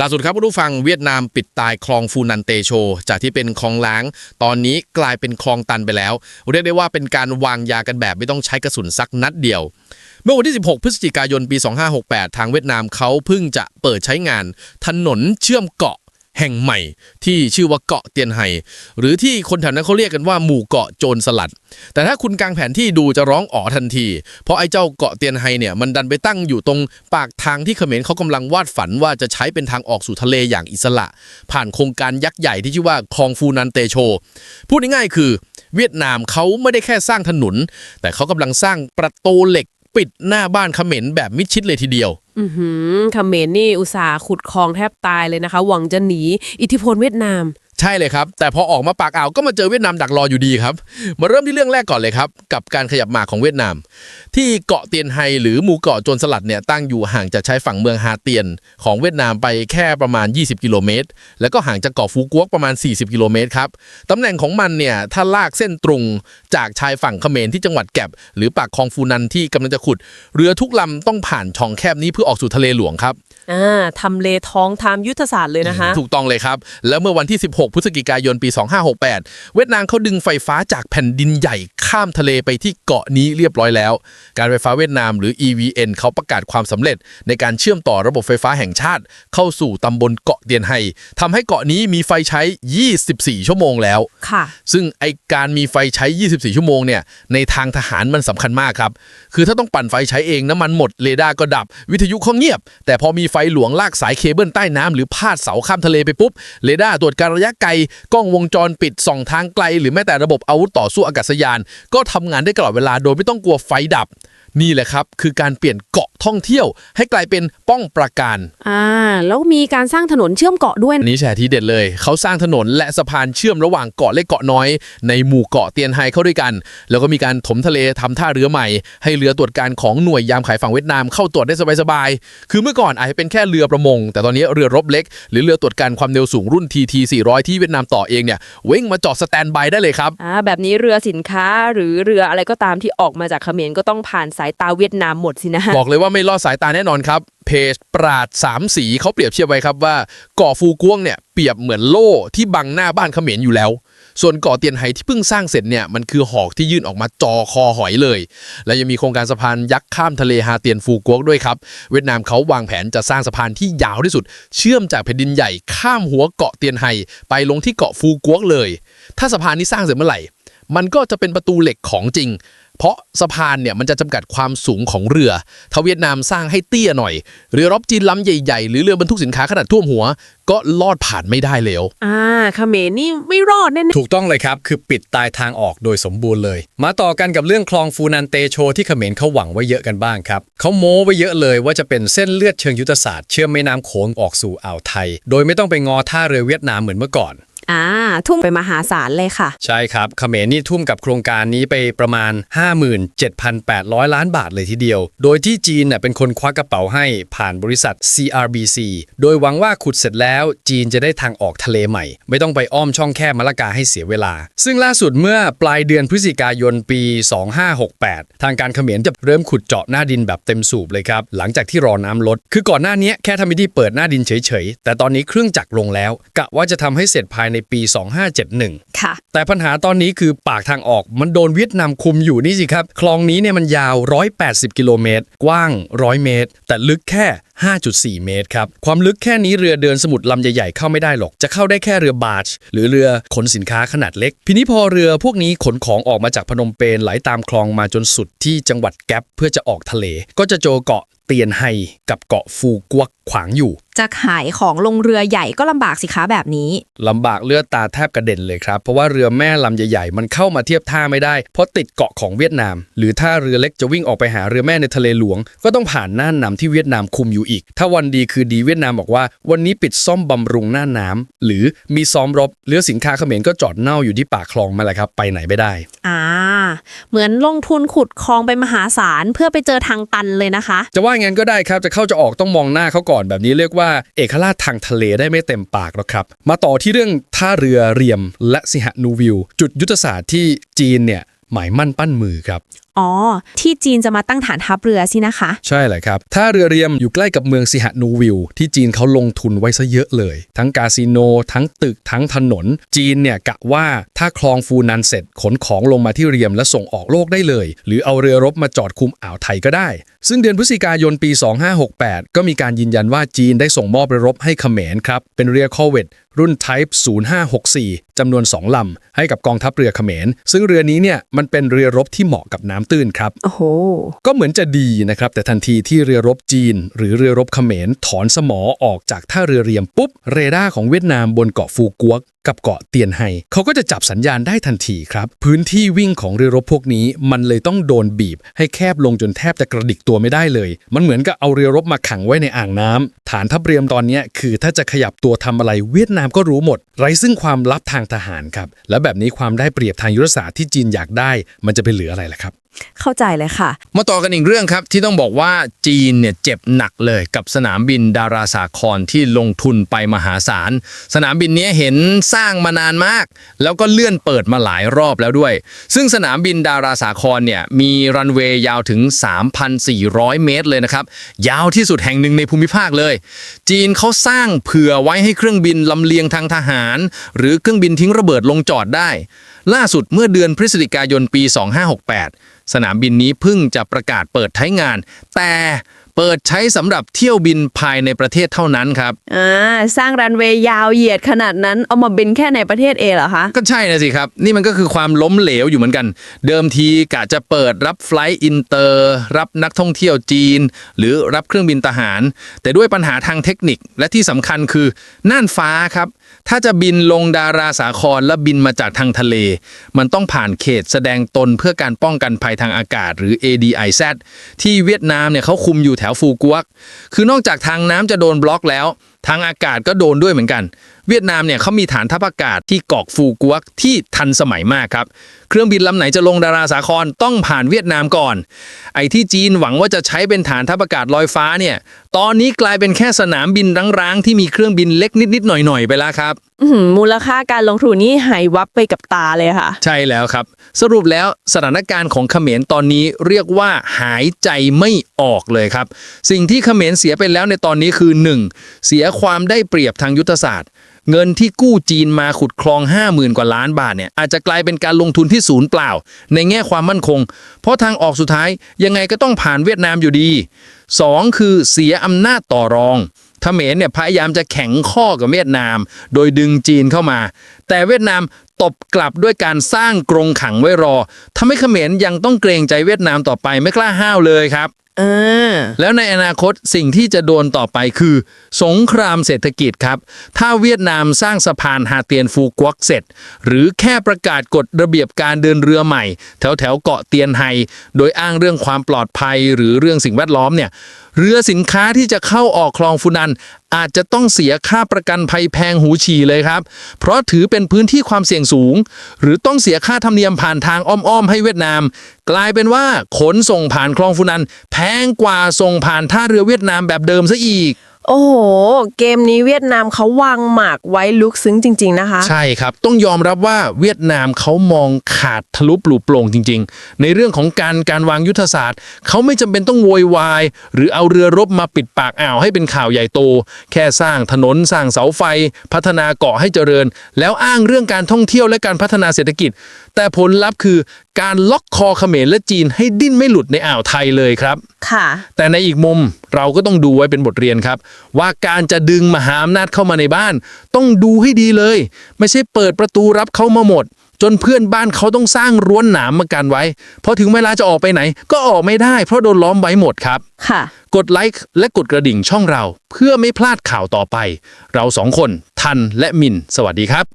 ล่าสุดครับผู้ฟังเวียดนามปิดตายคลองฟูนันเตโช จากที่เป็นคลองล้าง ตอนนี้กลายเป็นคลองตันไปแล้ว เรียกได้ว่าเป็นการวางยากันแบบไม่ต้องใช้กระสุนสักนัดเดียว เมื่อวันที่ 16 พฤศจิกายนปี 2568 ทางเวียดนามเขาเพิ่งจะเปิดใช้งาน ถนนเชื่อมเกาะ แห่งใหม่ ที่ชื่อว่าเกาะเตียนไฮหรือที่คนแถวนั้นเขาเรียกกันว่าหมู่เกาะโจรสลัด แต่ถ้าคุณกางแผนที่ดูจะร้องอ๋อทันที เพราะไอ้เจ้าเกาะเตียนไฮเนี่ยมันดันไปตั้งอยู่ตรงปากทางที่เขมรเขากำลังวาดฝันว่าจะใช้เป็นทางออกสู่ทะเลอย่างอิสระ ผ่านโครงการยักษ์ใหญ่ที่ชื่อว่าคลองฟูนันเตโช พูดง่ายๆคือ เวียดนามเขาไม่ได้แค่สร้างถนน แต่เขากำลังสร้างประตูเหล็ก ปิดหน้าบ้านเขมรแบบมิดชิดเลยทีเดียว อือหือเขมรนี่อุตส่าห์ขุดคลองแทบตายเลยนะคะ หวังจะหนีอิทธิพลเวียดนาม ใช่เลยครับ แต่พอออกมาปากอ่าวก็มาเจอเวียดนามดักรออยู่ดีครับ มาเริ่มที่เรื่องแรกก่อนเลยครับ กับการขยับหมากของเวียดนาม ที่เกาะเตียนไฮหรือหมู่เกาะโจรสลัดเนี่ยตั้งอยู่ห่างจากชายฝั่งเมืองฮาเตียน ของเวียดนามไปแค่ประมาณ 20 กิโลเมตร แล้วก็ห่างจากเกาะฟูกวกประมาณ 40 กิโลเมตรครับตำแหน่งของมันเนี่ยถ้าลากเส้นตรงจากชายฝั่งเขมรที่จังหวัดแก็บหรือปากคลองฟูนันที่กำลังจะขุด เรือทุกลำต้องผ่านช่องแคบนี้เพื่อออกสู่ทะเลหลวงครับ อ่าทำเลท้องทามยุทธศาสตร์เลยนะคะ ถูกต้องเลยครับ แล้วเมื่อวันที่ 16 พฤศจิกายนปี 2568 เวียดนามเขาดึงไฟฟ้าจากแผ่นดินใหญ่ข้ามทะเลไปที่เกาะนี้เรียบร้อยแล้ว การไฟฟ้าเวียดนามหรือ EVN เขาประกาศความสำเร็จ ในการเชื่อมต่อระบบไฟฟ้าแห่งชาติ เข้าสู่ตำบลเกาะเตียนไฮทำให้เกาะนี้มีไฟใช้ 24 ชั่วโมงแล้วค่ะ ซึ่งไอการมีไฟใช้ 24 ชั่วโมงเนี่ยในทางทหารมันสำคัญมากครับคือถ้าต้องปั่นไฟใช้เองน้ำมันหมดเรดาร์ก็ดับ วิทยุเขาเงียบ แต่พอมีไฟฟหลวงลากสายเคเบิลใต้น้ำหรือพาดเสาข้ามทะเลไปปุ๊บเรดาร์ตรวจการระยะไกลกล้องวงจรปิดส่องทางไกล หรือแม้แต่ระบบอาวุธต่อสู้อากาศยาน ก็ทำงานได้ตลอดเวลาโดยไม่ต้องกลัวไฟดับ นี่แหละครับ คือการเปลี่ยนเกาะท่องเที่ยว ให้กลายเป็นป้องปราการอ่าแล้วมีการสร้างถนนเชื่อมเกาะด้วย อันนี้แชร์ที่เด็ดเลย เขาสร้างถนนและสะพานเชื่อมระหว่างเกาะเล็กเกาะน้อย ในหมู่เกาะเตียนไฮเข้าด้วยกัน แล้วก็มีการถมทะเลทำท่าเรือใหม่ ให้เรือตรวจการของหน่วยยามขายฝั่งเวียดนามเข้าตรวจได้สบายๆคือเมื่อก่อนอาจจะเป็นแค่เรือประมง แต่ตอนนี้เรือรบเล็ก หรือเรือตรวจการความเร็วสูงรุ่น TT 400 ที่เวียดนามต่อเองเนี่ยเว้งมาจอดสแตนบายได้เลยครับอ่าแบบนี้เรือสินค้าหรือเรืออะไรก็ตามที่ออกมาจากเขมรก็ต้องผ่านสายายตาเวียดนามหมดสินะ บอกเลยว่าไม่ลอดสายตาแน่นอนครับ เพจปราดสามสีเขาเปรียบเทียบไว้ครับว่าเกาะฟูกวงเนี่ยเปรียบเหมือนโล่ที่บังหน้าบ้านเขมรอยู่แล้ว ส่วนเกาะเตียนไฮที่เพิ่งสร้างเสร็จเนี่ยมันคือหอกที่ยื่นออกมาจอคอหอยเลย และยังมีโครงการสะพานยักษ์ข้ามทะเลฮาเตียนฟูกวกด้วยครับเวียดนามเขาวางแผนจะสร้างสะพานที่ยาวที่สุด เชื่อมจากแผ่นดินใหญ่ข้ามหัวเกาะเตียนไฮไปลงที่เกาะฟูกวกเลย ถ้าสะพานนี้สร้างเสร็จเมื่อไหร่ มันก็จะเป็นประตูเหล็กของจริง เพราะสะพานเนี่ยมันจะจำกัดความสูงของเรือถ้าเวียดนามสร้างให้เตี้ยหน่อย เรือรบจีนลำใหญ่ๆ หรือเรือบรรทุกสินค้าขนาดท่วมหัว ก็ลอดผ่านไม่ได้แล้วอ่าเขมรนี่ไม่รอดแน่ถูกต้องเลยครับ คือปิดตายทางออกโดยสมบูรณ์เลย มาต่อกันกับเรื่องคลองฟูนันเตโชที่เขมรเขาหวังไว้เยอะกันบ้างครับเขาโม้ไว้เยอะเลยว่าจะเป็นเส้นเลือดเชิงยุทธศาสตร์เชื่อมแม่น้ำโขงออกสู่อ่าวไทย โดยไม่ต้องไปงอท่าเรือเวียดนามเหมือนเมื่อก่อน อ่า ทุ่มไปมหาศาลเลยค่ะ ใช่ครับเขมรนี่ทุ่มกับโครงการนี้ไปประมาณ 57,800 ล้านบาทเลยทีเดียว โดยที่จีนน่ะเป็นคนควักกระเป๋าให้ผ่านบริษัท CRBC โดยหวังว่าขุดเสร็จแล้วจีนจะได้ทางออกทะเลใหม่ ไม่ต้องไปอ้อมช่องแคบมะละกาให้เสียเวลา ซึ่งล่าสุดเมื่อปลายเดือนพฤศจิกายนปี 2568 ทางการเขมรจะเริ่มขุดเจาะหน้าดินแบบเต็มสูบเลยครับ หลังจากที่รอน้ำลด คือก่อนหน้านี้แค่ทำพิธีเปิดหน้าดินเฉยๆ แต่ตอนนี้เครื่องจักรลงแล้วกะว่าจะทำให้เสร็จภายในปี 2571 ค่ะ แต่ปัญหาตอนนี้คือปากทางออกมันโดนเวียดนามคุมอยู่นี่สิครับ คลองนี้เนี่ยมันยาว 180 กิโลเมตร กว้าง 100 เมตร แต่ลึกแค่ 5.4 เมตรครับ ความลึกแค่นี้เรือเดินสมุทรลำใหญ่ๆเข้าไม่ได้หรอก จะเข้าได้แค่เรือบาร์จหรือเรือขนสินค้าขนาดเล็กทีนี้พอเรือพวกนี้ขนของออกมาจากพนมเปญไหลตามคลองมาจนสุดที่จังหวัดแก๊ปเพื่อจะออกทะเล ก็จะเจอเกาะเตียนไฮกับเกาะฟูกวกขวางอยู่ จะขายของลงเรือใหญ่ก็ลำบากสิคะแบบนี้ ลำบากเลือดตาแทบกระเด็นเลยครับ เพราะว่าเรือแม่ลำใหญ่ๆ มันเข้ามาเทียบท่าไม่ได้ เพราะติดเกาะของเวียดนาม หรือถ้าเรือเล็กจะวิ่งออกไปหาเรือแม่ในทะเลหลวง ก็ต้องผ่านน่านน้ำที่เวียดนามคุมอยู่อีก ถ้าวันดีคือดีเวียดนามบอกว่า วันนี้ปิดซ่อมบำรุงน่านน้ำหรือมีซ้อมรบเรือสินค้าเขมรก็จอดเน่าอยู่ที่ปากคลองมาแหละครับ ไปไหนไม่ได้ อ่า เหมือนลงทุนขุดคลองไปมหาศาลเพื่อไปเจอทางตันเลยนะคะ จะว่างั้นก็ได้ครับจะเข้าจะออกต้องมองหน้าเขาก่อนแบบนี้เรียกว่าเอกราชทางทะเลได้ไม่เต็มปากหรอกครับ มาต่อที่เรื่องท่าเรือเรียมและสิหนูวิว จุดยุทธศาสตร์ที่จีนเนี่ยหมายมั่นปั้นมือครับ อ๋อ ที่จีนจะมาตั้งฐานทัพเรือสินะคะ ใช่แหละครับท่าเรือเรียมอยู่ใกล้กับเมืองซิฮะนูวิลที่จีนเขาลงทุนไว้ซะเยอะเลย ทั้งคาสิโน ทั้งตึกทั้งถนน จีนเนี่ยกะว่าถ้าคลองฟูนันเสร็จขนของลงมาที่เรียมและส่งออกโลกได้เลย หรือเอาเรือรบมาจอดคุมอ่าวไทยก็ได้ ซึ่งเดือนพฤศจิกายนปี 2568 ก็มีการยืนยันว่าจีนได้ส่งมอบเรือรบให้เขมรครับเป็นเรือคอเวตรุ่น Type 0564จำนวน 2 ลำ ให้กับกองทัพเรือเขมร ซึ่งเรือนี้เนี่ยมันเป็นเรือรบที่เหมาะกับน้ำตื้นครับ โอ้โห ก็เหมือนจะดีนะครับ แต่ทันทีที่เรือรบจีน หรือเรือรบเขมรถอนสมอออกจากท่าเรือเรียมปุ๊บ เรดาร์ของเวียดนามบนเกาะฟูกวก กับเกาะเตียนไฮเขาก็จะจับสัญญาณได้ทันทีครับ พื้นที่วิ่งของเรือรบพวกนี้ มันเลยต้องโดนบีบ ให้แคบลงจนแทบจะกระดิกตัวไม่ได้เลย มันเหมือนกับเอาเรือรบมาขังไว้ในอ่างน้ำฐานทัพเรียมตอนเนี้ยคือถ้าจะขยับตัวทำอะไรเวียดนามก็รู้หมด ไร้ซึ่งความลับทางทหารครับและแบบนี้ความได้เปรียบทางยุทธศาสตร์ที่จีนอยากได้ มันจะไปเหลืออะไรล่ะครับเข้าใจเลยค่ะ มาต่อกันอีกเรื่องครับที่ต้องบอกว่าจีนเนี่ยเจ็บหนักเลยกับสนามบินดาราสาครที่ลงทุนไปมหาศาล สนามบินเนี้ยเห็นสร้างมานานมาก แล้วก็เลื่อนเปิดมาหลายรอบแล้วด้วย ซึ่งสนามบินดาราสาครเนี่ยมีรันเวย์ยาวถึง 3,400 เมตรเลยนะครับ ยาวที่สุดแห่งหนึ่งในภูมิภาคเลย จีนเขาสร้างเผื่อไว้ให้เครื่องบินลำเลียงทางทหาร หรือเครื่องบินทิ้งระเบิดลงจอดได้ ล่าสุดเมื่อเดือนพฤศจิกายนปี 2568 สนามบินนี้เพิ่งจะประกาศเปิดใช้งาน แต่ เปิดใช้สำหรับเที่ยวบินภายในประเทศเท่านั้นครับ อ่าสร้างรันเวย์ยาวเหยียดขนาดนั้นเอามาบินแค่ในประเทศเองเหรอคะ ก็ใช่นะสิครับ นี่มันก็คือความล้มเหลวอยู่เหมือนกัน เดิมทีกะจะเปิดรับไฟลท์อินเตอร์ รับนักท่องเที่ยวจีน หรือรับเครื่องบินทหาร แต่ด้วยปัญหาทางเทคนิคและที่สำคัญคือน่านฟ้าครับ ถ้าจะบินลงดาราสาครและบินมาจากทางทะเล มันต้องผ่านเขตแสดงตนเพื่อการป้องกันภัยทางอากาศ หรือ ADIZ ที่เวียดนามเนี่ยเขาคุมอยู่แถวฟูกวกคือนอกจากทางน้ำจะโดนบล็อกแล้ว ทางอากาศก็โดนด้วยเหมือนกัน เวียดนามเนี่ยเขามีฐานทัพอากาศที่เกาะฟูกวกที่ทันสมัยมากครับ เครื่องบินลำไหนจะลงดาราสาครต้องผ่านเวียดนามก่อน ไอ้ที่จีนหวังว่าจะใช้เป็นฐานทัพอากาศลอยฟ้าเนี่ย ตอนนี้กลายเป็นแค่สนามบินร้างๆที่มีเครื่องบินเล็กนิดๆหน่อยๆไปแล้วครับอื้อหือมูลค่าการลงทุนนี่หายวับไปกับตาเลยค่ะ ใช่แล้วครับ สรุปแล้วสถานการณ์ของเขมรตอนนี้เรียกว่าหายใจไม่ออกเลยครับ สิ่งที่เขมรเสียไปแล้วในตอนนี้คือ 1. เสียความได้เปรียบทางยุทธศาสตร์ เงินที่กู้จีนมาขุดคลอง 50,000 กว่าล้านบาทเนี่ยอาจจะกลายเป็นการลงทุนที่ศูนย์เปล่า ในแง่ความมั่นคง เพราะทางออกสุดท้ายยังไงก็ต้องผ่านเวียดนามอยู่ดี 2. คือเสียอำนาจต่อรองเขมรเนี่ยพยายามจะแข็งข้อกับเวียดนาม โดยดึงจีนเข้ามา แต่เวียดนามตบกลับด้วยการสร้างกรงขังไว้รอทำให้เขมรยังต้องเกรงใจเวียดนามต่อไปไม่กล้าห้าวเลยครับ เออ แล้วในอนาคตสิ่งที่จะโดนต่อไปคือ สงครามเศรษฐกิจครับ ถ้าเวียดนามสร้างสะพานฮาเตียนฟูกวกเสร็จ หรือแค่ประกาศกฎระเบียบการเดินเรือใหม่ แถวแถวเกาะเตียนไฮโดยอ้างเรื่องความปลอดภัยหรือเรื่องสิ่งแวดล้อมเนี่ยเรือสินค้าที่จะเข้าออกคลองฟูนัน อาจจะต้องเสียค่าประกันภัยแพงหูฉี่เลยครับ เพราะถือเป็นพื้นที่ความเสี่ยงสูง หรือต้องเสียค่าธรรมเนียมผ่านทางอ้อมๆให้เวียดนาม กลายเป็นว่าขนส่งผ่านคลองฟูนัน แพงกว่าส่งผ่านท่าเรือเวียดนามแบบเดิมซะอีก โอ้โห เกมนี้เวียดนามเขาวางหมากไว้ลึกซึ้งจริง ๆ นะคะ ใช่ครับ ต้องยอมรับว่าเวียดนามเขามองขาดทะลุปลุโปร่งจริง ๆ ในเรื่องของการการวางยุทธศาสตร์ เขาไม่จำเป็นต้องโวยวาย หรือเอาเรือรบมาปิดปากอ่าวให้เป็นข่าวใหญ่โต แค่สร้างถนนสร้างเสาไฟ พัฒนาเกาะให้เจริญ แล้วอ้างเรื่องการท่องเที่ยวและการพัฒนาเศรษฐกิจ แต่ผลลัพธ์คือ การล็อกคอเขมรและจีนให้ดิ้นไม่หลุดในอ่าวไทยเลยครับ ค่ะ แต่ในอีกมุมเราก็ต้องดูไว้เป็นบทเรียนครับ ว่าการจะดึงมหาอำนาจเข้ามาในบ้าน ต้องดูให้ดีเลย ไม่ใช่เปิดประตูรับเขามาหมด จนเพื่อนบ้านเขาต้องสร้างรั้วหนามมากันไว้พอถึงเวลาจะออกไปไหน ก็ออกไม่ได้ เพราะโดนล้อมไว้หมดครับ ค่ะ กดไลค์และกดกระดิ่งช่องเรา เพื่อไม่พลาดข่าวต่อไป เราสองคนทันและมิน สวัสดีครับ